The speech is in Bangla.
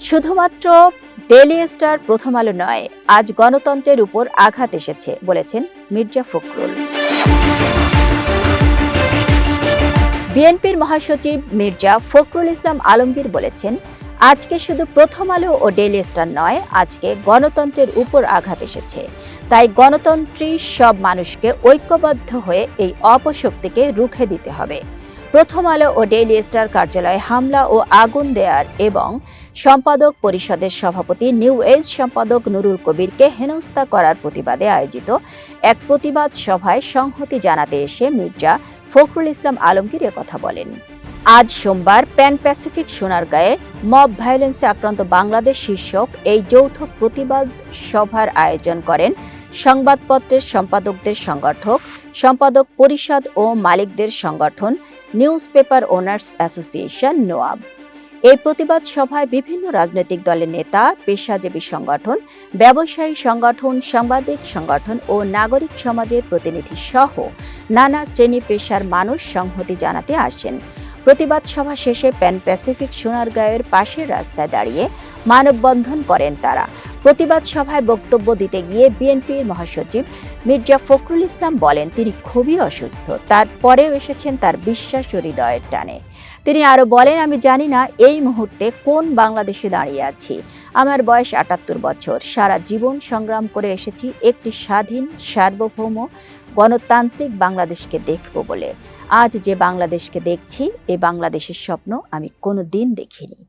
শুধুমাত্র ডেলি স্টার প্রথম আলো নয়, আজ গণতন্ত্রের উপর আঘাত এসেছে, বলেছেন মির্জা ফখরুল। বিএনপির মহাসচিব মির্জা ফখরুল ইসলাম আলমগীর বলেছেন আজকে শুধু প্রথম আলো ও ডেইলি স্টার নয়, আজকে গণতন্ত্রের উপর আঘাত এসেছে। তাই গণতন্ত্রী সব মানুষকে ঐক্যবদ্ধ হয়ে এই অপশক্তিকে রুখে দিতে হবে। প্রথম আলো ও ডেইলি স্টার কার্যালয়ে হামলা ও আগুন দেয়ার এবং সম্পাদক পরিষদের সভাপতি নিউ এজ সম্পাদক নুরুল কবিরকে হেনস্থা করার প্রতিবাদে আয়োজিত এক প্রতিবাদ সভায় সংহতি জানাতে এসে মির্জা ফখরুল ইসলাম আলমগীর কথা বলেন। আজ সোমবার প্যান প্যাসিফিক সোনারগাঁয়ে মব ভায়োলেন্সে আক্রান্ত বাংলাদেশ শীর্ষক এই যৌথ প্রতিবাদ সভার আয়োজন করেন সংবাদপত্রের সম্পাদকদের সংগঠক, সম্পাদক পরিষদ ও মালিকদের সংগঠন news paper owners association, NOAB. এই প্রতিবাদ সভায় বিভিন্ন রাজনৈতিক দলের নেতা, পেশাজীবী সংগঠন, ব্যবসায়ী সংগঠন, সাংবাদিক সংগঠন ও নাগরিক সমাজের প্রতিনিধি সহ নানা শ্রেণি পেশার মানুষ সংহতি জানাতে আসেন। প্রতিবাদ সভা শেষে প্যান প্যাসিফিক সোনারগাঁয়ের পাশের রাস্তায় দাঁড়িয়ে মানববন্ধন করেন তারা। প্রতিবাদ সভায় বক্তব্য দিতে গিয়ে বিএনপির মহাসচিব মির্জা ফখরুল ইসলাম বলেন, তিনি খুবই অসুস্থ। তারপরেও এসেছেন তার বিশ্বাস হৃদয়ের টানে। তিনি আরও বলেন, আমি জানি না এই মুহূর্তে কোন বাংলাদেশে দাঁড়িয়ে আছি। আমার বয়স আটাত্তর বছর। সারা জীবন সংগ্রাম করে এসেছি একটি স্বাধীন, সার্বভৌম গণতান্ত্রিক বাংলাদেশকে দেখব বলে। আজ যে বাংলাদেশকে দেখছি এই বাংলাদেশের স্বপ্ন আমি কোনো দিন দেখিনি।